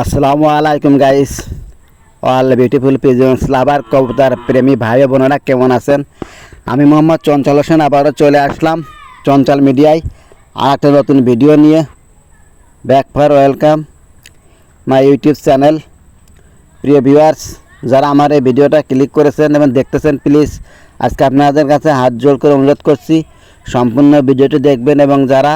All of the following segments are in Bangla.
আসসালামু আলাইকুম guys all beautiful pigeons lover কবুতার, প্রেমী ভাই বোনেরা কেমন আছেন? আমি মোহাম্মদ চঞ্চল হোসেন, আবারও চলে আসলাম চঞ্চল মিডিয়ায় আর একটা নতুন ভিডিও নিয়ে। Back for welcome my YouTube channel প্রিয় ভিউয়ার্স যারা আমার এই ভিডিওটা ক্লিক করেছেন এবং দেখতেছেন প্লিজ আজকে আপনাদের কাছে হাত জোর করে অনুরোধ করছি, সম্পূর্ণ ভিডিওটি দেখবেন এবং যারা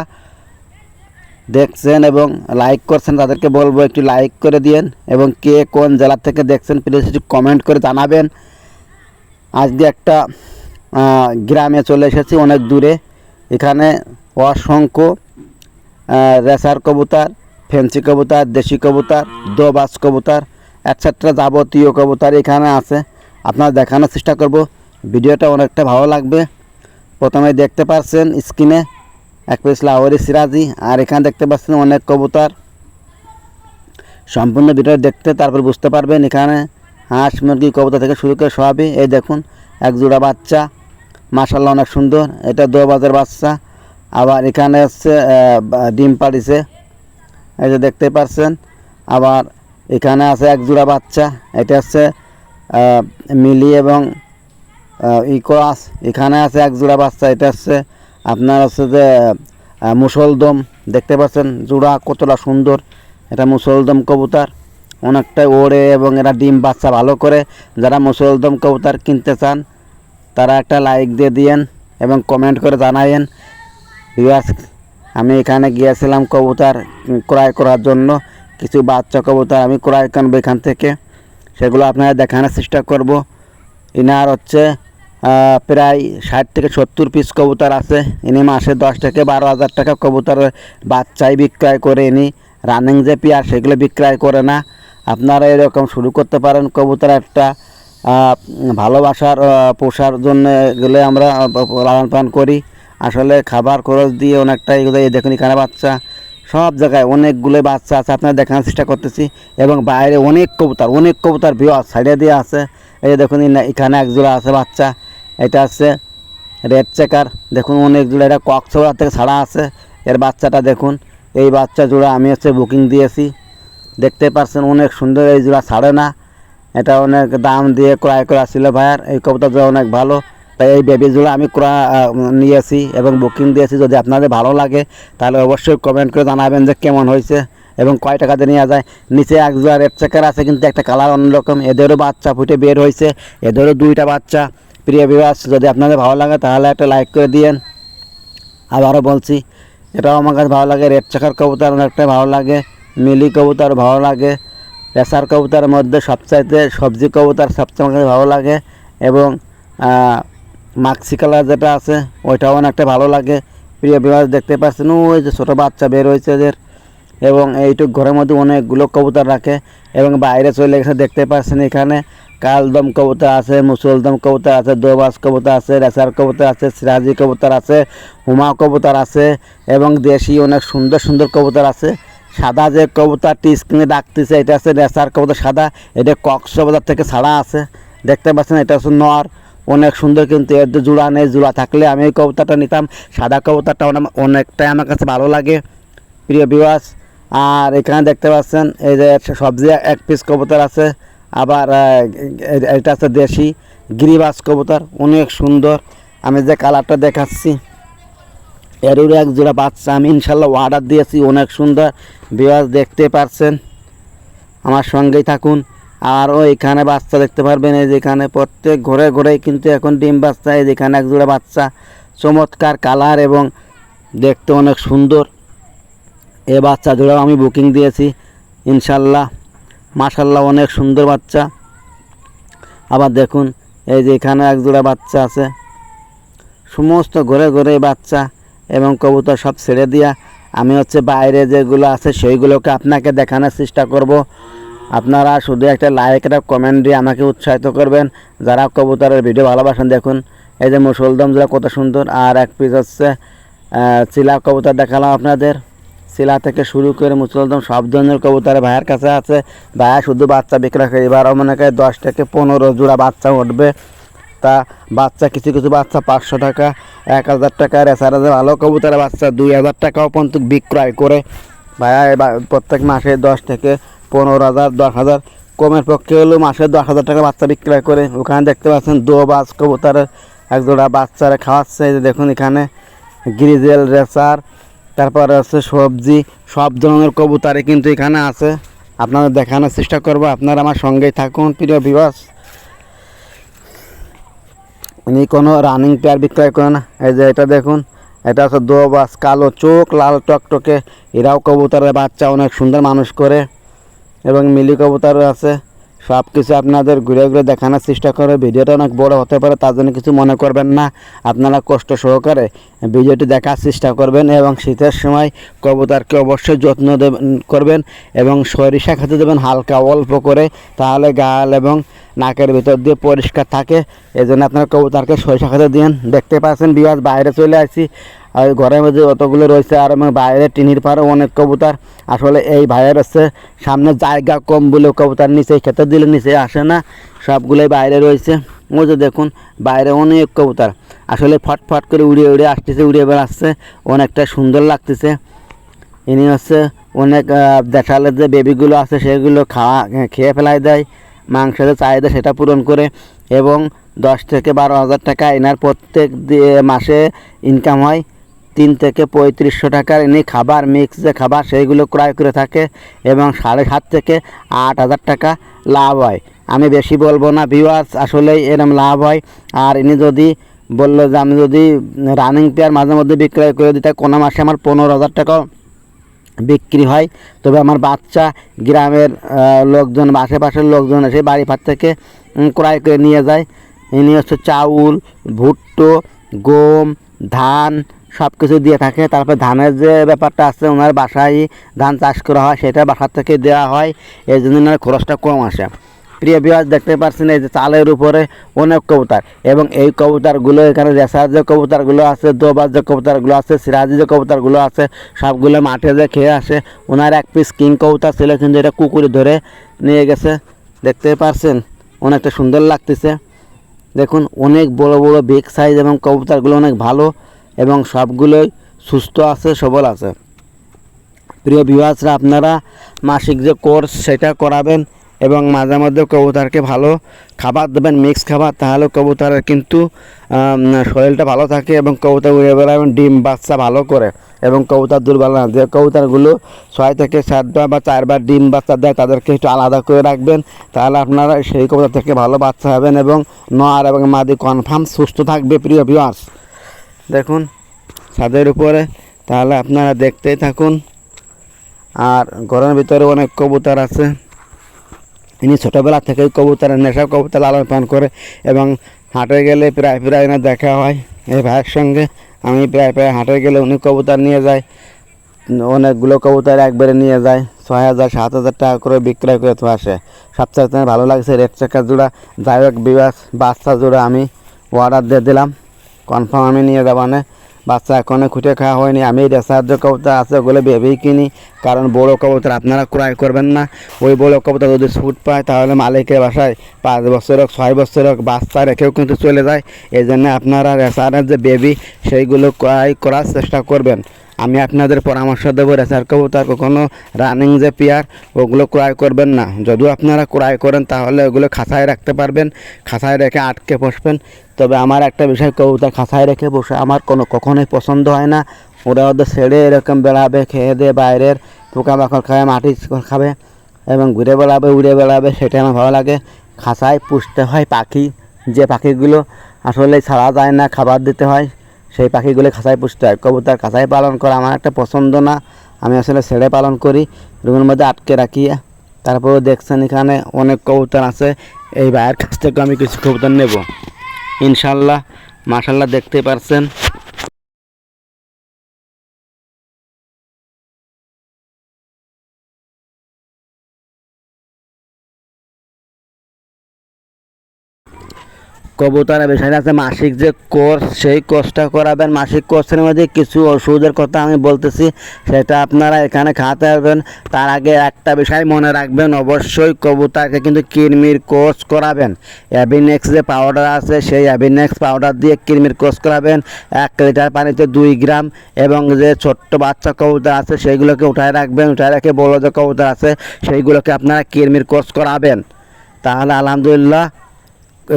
দেখছেন এবং লাইক করছেন, তাদেরকে বলব একটু লাইক করে দিয়েন এবং কে কোন জেলা থেকে দেখছেন প্লিজ একটু কমেন্ট করে জানাবেন। আজকে একটা গ্রামে চলে এসেছি, অনেক দূরে। এখানে অসংখ্য রেসার কবুতর, ফেন্সি কবুতর, দেশি কবুতর দোবাস কবুতর অ্যাটসেট্রা যাবতীয় কবুতর এখানে আছে। আপনারা দেখানোর চেষ্টা করব। ভিডিওটা অনেকটা ভালো লাগবে। প্রথমে দেখতে পাচ্ছেন স্ক্রিনে এক পিস লাহোরি সিরাজি, আর এখানে দেখতে পাচ্ছেন অনেক কবুতর। সম্পূর্ণ ভিডিও দেখতে তারপর বুঝতে পারবেন এখানে হাঁস, মুরগি, কবুতর থেকে শুরু করে সবই এই দেখুন, এক জোড়া বাচ্চা। মাসাল্লাহ অনেক সুন্দর। এটা দো বাজার বাচ্চা। আবার এখানে হচ্ছে ডিম পাড়িছে। এই যে দেখতে পাচ্ছেন, আবার এখানে আছে এক জোড়া বাচ্চা। এটা হচ্ছে মিলি এবং ইকোয়াস। এখানে আছে এক জোড়া বাচ্চা। এটা হচ্ছে আপনার হচ্ছে যে মুসলদম, দেখতে পাচ্ছেন? জোড়া কতটা সুন্দর। এটা মুসলদম কবুতর। অনেকটাই ওড়ে এবং এরা ডিম বাচ্চা ভালো করে। যারা মুসলদম কবুতর কিনতে চান, তারা একটা লাইক দিয়ে দিয়েন এবং কমেন্ট করে জানাইন ভিউয়ার্স আমি এখানে গিয়েছিলাম কবুতর ক্রয় করার জন্য। কিছু বাচ্চা কবুতর আমি ক্রয় করব এখান থেকে। সেগুলো আপনারা দেখানোর চেষ্টা করব। ইনার হচ্ছে প্রায় ষাট থেকে সত্তর পিস কবুতর আছে। ইনি মাসে দশ থেকে বারো হাজার টাকা কবুতরের বাচ্চাই বিক্রয় করে ইনি। রানিং যে পেয়ার, সেগুলো বিক্রয় করে না। আপনারা এরকম শুরু করতে পারেন কবুতর একটা। ভালোবাসার পোষার জন্য এগুলো আমরা লালন পালন করি। আসলে খাবার খরচ দিয়ে অনেকটা এগুলো দেখুন এখানে বাচ্চা। সব জায়গায় অনেকগুলো বাচ্চা আছে, আপনারা দেখানোর চেষ্টা করতেছি। এবং বাইরে অনেক কবুতর অনেক কবুতর ভিও সাইডে দিয়ে আছে। এই দেখুন, এখানে একজোড়া আছে বাচ্চা। এটা আছে রেড চেকার দেখুন, অনেক জোড়া এটা কক্সবাজার থেকে ছাড়া আছে। এর বাচ্চাটা দেখুন, এই বাচ্চা জোড়া আমি হচ্ছে বুকিং দিয়েছি। দেখতে পাচ্ছেন, অনেক সুন্দর এই জোড়া, ছাড়ে না। এটা অনেক দাম দিয়ে ক্রয় করা ছিল ভাইয়ার, এই কবুতর জোড়া অনেক ভালো। তাই এই বেবি জোড়া আমি ক্রয় নিয়েছি এবং বুকিং দিয়েছি। যদি আপনাদের ভালো লাগে, তাহলে অবশ্যই কমেন্ট করে জানাবেন যে কেমন হয়েছে এবং কয় টাকাতে নেওয়া যায়। নিচে এক জোড়া রেড চেকার আছে, কিন্তু একটা কালার অন্যরকম। এদেরও বাচ্চা ফুটে বের হয়েছে। এদেরও দুইটা বাচ্চা। প্রিয় বিবাস যদি আপনাদের ভালো লাগে, তাহলে একটা লাইক করে দিয়েন। আবারও বলছি, এটাও আমার কাছে ভালো লাগে, রেড চাকার কবুতর অনেকটা ভালো লাগে, মিলি কবুতর ভালো লাগে, রেসার কবুতরের মধ্যে সবচাইতে সবজি কবুতর সবচেয়ে আমার কাছে ভালো লাগে, এবং মাক্সি কালার যেটা আছে, ওইটাও অনেকটা ভালো লাগে। প্রিয় বিবাস দেখতে পাচ্ছেন, ওই যে ছোটো বাচ্চা বের হয়েছে এদের। এবং এইটুক ঘরের মধ্যে অনেকগুলো কবুতর রাখে এবং বাইরে চলে গেছে, দেখতে পাচ্ছেন এখানে। কালদম কবুতর আছে, মুসলদম কবুতর আছে, দোবাস কবুতর আছে, রেসার কবুতর আছে, সিরাজি কবুতর আছে, হুমা কবুতর আছে এবং দেশি অনেক সুন্দর সুন্দর কবুতর আছে। সাদা যে কবুতরটি স্ক্রিনে ডাকতেছে, এটা আছে রেসার কবুতর সাদা, এটা কক্স কক্সবাজার থেকে ছাড়া আছে। দেখতে পাচ্ছেন, এটা হচ্ছে নর। অনেক সুন্দর কিন্তু এর জোড়া নেই, জোড়া থাকলে আমি এই কবুতরটা নিতাম। সাদা কবুতরটা অনেকটাই আমার কাছে ভালো লাগে। প্রিয় বিবাস আর এখানে দেখতে পাচ্ছেন এই যে সবজি, এক পিস কবুতর আছে, আবার এটা আছে দেশি গিরিবাস কবুতর, অনেক সুন্দর। আমি যে কালারটা দেখাচ্ছি এরও এক জোড়া বাচ্চা, আমি ইনশাল্লাহ অর্ডার দিয়েছি, অনেক সুন্দর। বিবাস দেখতে পারছেন আমার সঙ্গেই থাকুন। আর ও এখানে বাচ্চা দেখতে পারবেন, এই যেখানে প্রত্যেক ঘরে ঘরেই কিন্তু এখন ডিম বাচ্চা, এই যেখানে এক জোড়া বাচ্চা। চমৎকার কালার এবং দেখতে অনেক সুন্দর। এ বাচ্চা জোড়াও আমি বুকিং দিয়েছি, ইনশাল্লাহ। মাশাল্লাহ, অনেক সুন্দর বাচ্চা। আবার দেখুন, এই যে এখানে এক জোড়া বাচ্চা আছে। সমস্ত ঘরে ঘরে বাচ্চা এবং কবুতর সব ছেড়ে দিয়া আমি হচ্ছে বাইরে যেগুলো আছে সেইগুলোকে আপনাকে দেখানোর চেষ্টা করব। আপনারা শুধু একটা লাইক একটা কমেন্ট দিয়ে আমাকে উৎসাহিত করবেন। যারা কবুতরের ভিডিও ভালোবাসেন, দেখুন, এই যে মুসলদম যেটা কত সুন্দর। আর এক পিস হচ্ছে চিলা কবুতর দেখালাম আপনাদের। শিলা থেকে শুরু করে মুসলদম সব ধরনের কবুতর ভাইয়ের কাছে আছে। ভাইয়া শুধু বাচ্চা বিক্রয় করে, এবারও মনে করে দশ থেকে পনেরো জোড়া বাচ্চা উঠবে। তা বাচ্চা, কিছু কিছু বাচ্চা পাঁচশো টাকা, এক হাজার টাকা রেসার ভালো কবুতরের বাচ্চা, দুই হাজার টাকাও পর্যন্ত বিক্রয় করে। ভাইয়া প্রত্যেক মাসে দশ থেকে পনেরো হাজার, দশ হাজার, কমের পক্ষে হলেও মাসে দশ হাজার টাকা বাচ্চা বিক্রয় করে। ওখানে দেখতে পাচ্ছেন দোবাজ কবুতরের এক জোড়া বাচ্চারা খাওয়াচ্ছে। দেখুন এখানে, গ্রিজেল রেসার তারপরে আছে সবজি, সব ধরনের কবুতারে কিন্তু এখানে আছে। আপনাদের দেখানোর চেষ্টা করব, আপনারা আমার সঙ্গেই থাকুন, প্রিয় বিবাস উনি কোনো রানিং পেয়ার বিক্রয় করে না। এই যে এটা দেখুন, এটা হচ্ছে দোবাস, কালো চোখ, লাল টকটকে। এরাও কবুতরের বাচ্চা, অনেক সুন্দর মানুষ করে। এবং মিলি কবুতরও আছে। সব কিছু আপনাদের ঘুরে ঘুরে দেখানোর চেষ্টা করে। ভিডিওটা অনেক বড় হতে পারে, তার জন্য কিছু মনে করবেন না। আপনারা কষ্ট সহকারে ভিডিওটি দেখার চেষ্টা করবেন এবং শীতের সময় কবুতরকে অবশ্যই যত্ন দেবেন, করবেন এবং সরিষা খেতে দেবেন হালকা অল্প করে, তাহলে গাল এবং নাকের ভিতর দিয়ে পরিষ্কার থাকে। এই জন্য আপনার কবুতরকে সরিষা খেতে দিন দেখতে পাচ্ছেন বিয়াজ, বাইরে চলে আসছি। আর ঘরের মধ্যে অতগুলো রয়েছে, আর আমার বাইরে টিনির পাড়ে অনেক কবুতর। আসলে এই ভাইয়ের হচ্ছে সামনে জায়গা কম বলে কবুতর নিচে খেতে দিলে নিচে আসে না। সবগুলোই বাইরে রয়েছে। ওই যে দেখুন, বাইরে অনেক কবুতর। আসলে ফটফট করে উড়িয়ে উড়িয়ে আসতেছে উড়িয়ে বেড়াচ্ছে। অনেকটা সুন্দর লাগতেছে। ইনি হচ্ছে অনেক দেশালের যে বেবিগুলো আছে, সেগুলো খাওয়া, খেয়ে ফেলাই দেয়। মাংসের চাহিদা, সেটা পূরণ করে এবং দশ থেকে বারো হাজার টাকা এনার প্রত্যেক মাসে ইনকাম হয়। তিন থেকে পঁয়ত্রিশশো টাকার ইনি খাবার মিক্স যে খাবার সেইগুলো ক্রয় করে থাকে এবং সাড়ে সাত থেকে আট হাজার টাকা লাভ হয়। আমি বেশি বলব না ভিউয়ার্স আসলেই এরম লাভ হয়। আর ইনি যদি বলল যে আমি যদি রানিং পেয়ার মাঝে মধ্যে বিক্রয় করে দিতে, কোনো মাসে আমার পনেরো হাজার টাকাও বিক্রি হয়। তবে আমার বাচ্চা গ্রামের লোকজন বা আশেপাশের লোকজন এসে বাড়ি ভাত থেকে ক্রয় করে নিয়ে যায়। ইনি হচ্ছে চাউল, ভুট্টো, গম, ধান সব কিছু দিয়ে থাকে। তারপর ধানের যে ব্যাপারটা আছে, ওনার বাসায় ধান চাষ করা হয়, সেটা বাসার থেকে দেওয়া হয়। এই জন্য ওনার খরচটা কম আসে। প্রিয় বিহার দেখতে পাচ্ছেন এই যে চালের উপরে অনেক কবুতর এবং এই কবুতরগুলো এখানে রেসার যে কবুতরগুলো আছে দোবাজ যে কবুতরগুলো আছে, সিরাজি যে কবুতরগুলো আছে, সবগুলো মাঠে যে খেয়ে আসে। ওনার এক পিস কিং কবুতর ছিল, কিন্তু এটা কুকুরে ধরে নিয়ে গেছে। দেখতে পারছেন অনেকটা সুন্দর লাগতেছে। দেখুন, অনেক বড় বড় বিগ সাইজ এবং কবুতরগুলো অনেক ভালো। এবং সবগুলোই সুস্থ আছে, সবল আছে। প্রিয় ভিউয়ার্সরা আপনারা মাসিক যে কোর্স সেটা করাবেন এবং মাঝে মধ্যে কবুতরকে ভালো খাবার দেবেন মিক্স খাবার, তাহলে কবুতরের কিন্তু শরীরটা ভালো থাকে এবং কবুতর উড়ে এবং ডিম, বাচ্চা ভালো করে এবং কবুতর দুর্বল না। যে কবুতরগুলো ছয় থেকে সাতবার বা চারবার ডিম, বাচ্চা দেয়, তাদেরকে একটু আলাদা করে রাখবেন। তাহলে আপনারা সেই কবুতর থেকে ভালো বাচ্চা হবেন এবং নর এবং মাদি কনফার্ম সুস্থ থাকবে, প্রিয় ভিউয়ার্স দেখুন, ছাদের উপরে। তাহলে আপনারা দেখতেই থাকুন। আর ঘরের ভিতরে অনেক কবুতর আছে। ইনি ছোটোবেলা থেকেই কবুতরের নেশা কবুতর লালন পালন করে এবং হাটে গেলে প্রায় প্রায় না দেখা হয় এই ভাইয়ের সঙ্গে। আমি প্রায় প্রায় হাটে গেলে উনি কবুতর নিয়ে যায়। অনেকগুলো কবুতর একবারে নিয়ে যায়। ছয় হাজার, সাত হাজার টাকা করে বিক্রয় করে তো আসে। সবচেয়ে ভালো লাগছে রেড চেকার জোড়া। যাই হোক, বিবাস, বাচ্চা জোড়া আমি অর্ডার দিয়ে দিলাম। কনফার্ম আমি নিয়ে যাব না। বাচ্চা এখনও খুঁটে খাওয়া হয়নি। আমি রেসার যে কবুতর আছে ওগুলো ভেবেই কিনি। কারণ বড় কবুতর আপনারা ক্রয় করবেন না। ওই বড় কবুতর যদি ছুট পায় তাহলে মালিকের বাসায় পাঁচ বছর হোক, ছয় বছর হোক বাচ্চা রেখেও কিন্তু চলে যায়। এই জন্য আপনারা রেসারের যে বেবি, সেইগুলো ক্রয় করার চেষ্টা করবেন। আমি আপনাদের পরামর্শ দেবো রেসার কবুতর কখনো রানিং যে পেয়ার ওগুলো ক্রয় করবেন না। যদিও আপনারা ক্রয় করেন, তাহলে ওগুলো খাঁচায় রাখতে পারবেন, খাঁচায় রেখে আটকে বসবেন। তবে আমার একটা বিষয়, কবুতর খাঁচায় রেখে বসে আমার কোনো কখনোই পছন্দ হয় না। ওরা ওদের ছেড়ে এরকম বেড়াবে, খেয়ে দিয়ে বাইরের পোকামাকড় খাবে মাটি খাবে এবং ঘুরে বেড়াবে, উড়ে বেড়াবে, সেটা আমার ভালো লাগে। খাঁচায় পুষতে হয় পাখি, যে পাখিগুলো আসলে ছাড়া যায় না, খাবার দিতে হয়। সেই পাখিগুলো খাঁচায় পুষতে হয়। কবুতর খাঁচায় পালন করা আমার একটা পছন্দ না। আমি আসলে ছেড়ে পালন করি। রুমের মধ্যে আটকে রাখি। তারপরে দেখছেন এখানে অনেক কবুতর আছে। এই ভাইয়ের কাছ থেকে আমি কিছু কবুতর নেব। ইনশাল্লাহ, মাশাল্লাহ দেখতে পারছেন। কবুতরের বিষয়টা আছে, মাসিক যে কোর্স, সেই কোর্সটা করাবেন। মাসিক কোর্সের মধ্যে কিছু ওষুধের কথা আমি বলতেছি, সেটা আপনারা এখানে খাওয়াতে পারবেন। তার আগে একটা বিষয় মনে রাখবেন, অবশ্যই কবুতরকে কিন্তু কৃমির কোর্স করাবেন। অ্যাবিনেক্স যে পাউডার আছে, সেই অ্যাবিনেক্স পাউডার দিয়ে কৃমির কোর্স করাবেন। এক লিটার পানিতে দুই গ্রাম এবং যে ছোট্ট বাচ্চা কবুতর আছে, সেইগুলোকে উঠায় রাখবেন। উঠায় রেখে বড় যে কবুতর আছে, সেইগুলোকে আপনারা কৃমির কোর্স করাবেন। তাহলে আলহামদুলিল্লাহ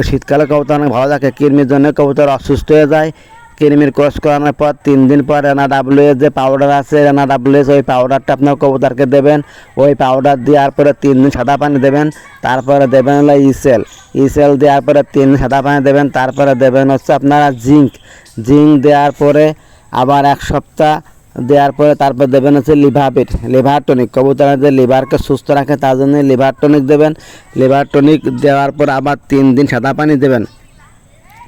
শীতকালে কবুতর অনেক ভালো থাকে। কৃমির জন্য কবুতর অসুস্থ হয়ে যায়। কৃমির কোর্স করানোর পর তিন দিন পর রানা ডাব্লিউএস যে পাউডার আছে রানা ডাব্লিউএস ওই পাউডারটা আপনার কবুতরকে দেবেন। ওই পাউডার দেওয়ার পরে তিন দিন সাদা পানি দেবেন। তারপরে দেবেন হলো ইসেল ইসেল দেওয়ার পরে তিন দিন সাদা পানি দেবেন। তারপরে দেবেন হচ্ছে আপনারা জিঙ্ক জিঙ্ক দেওয়ার পরে আবার এক সপ্তাহ দেওয়ার পরে তারপর দেবেন হচ্ছে লিভাবিট লিভার টনিক যে লিভারকে সুস্থ রাখে, তার জন্য লিভার টনিক দেবেন। লিভার টনিক দেওয়ার পর আবার তিন দিন সাদা পানি দেবেন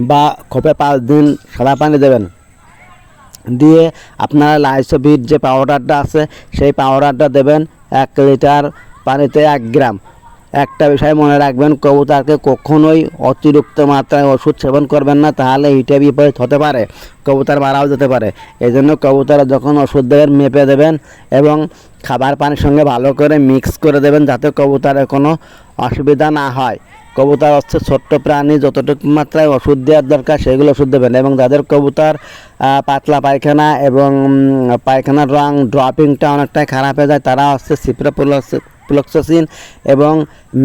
বা খোপে পাঁচ দিন সাদা পানি দেবেন। দিয়ে আপনারা লাইসোভিট যে পাউডারটা আছে, সেই পাউডারটা দেবেন এক লিটার পানিতে এক গ্রাম একটা বিষয় মনে রাখবেন, কবুতরকে কখনোই অতিরিক্ত মাত্রায় ওষুধ সেবন করবেন না, তাহলে হিটে বিপরীত হতে পারে, কবুতর মারাও যেতে পারে। এই জন্য কবুতর যখন ওষুধ দেবেন, মেপে দেবেন এবং খাবার পানির সঙ্গে ভালো করে মিক্স করে দেবেন, যাতে কবুতরের কোনো অসুবিধা না হয়। কবুতর হচ্ছে ছোট্ট প্রাণী, যতটুকু মাত্রায় ওষুধ দেওয়ার দরকার সেগুলো ওষুধ দেবেন এবং যাদের কবুতর পাতলা পায়খানা এবং পায়খানার রং ড্রপিংটা অনেকটাই খারাপ হয়ে যায়, তারা হচ্ছে সিপ্রোপ্লোক্স প্লক্সোসিন এবং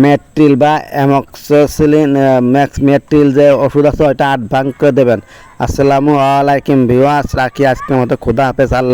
মেট্রিল বা অ্যামক্সোসিলিন ম্যাক্স মেট্রিল যে ওষুধ আছে ওইটা আট ভাগ করে দেবেন। আসসালামু আলাইকুম ভিওয়াস রাখি আজকের মতো, খুদা হাফেজ, আল্লাহ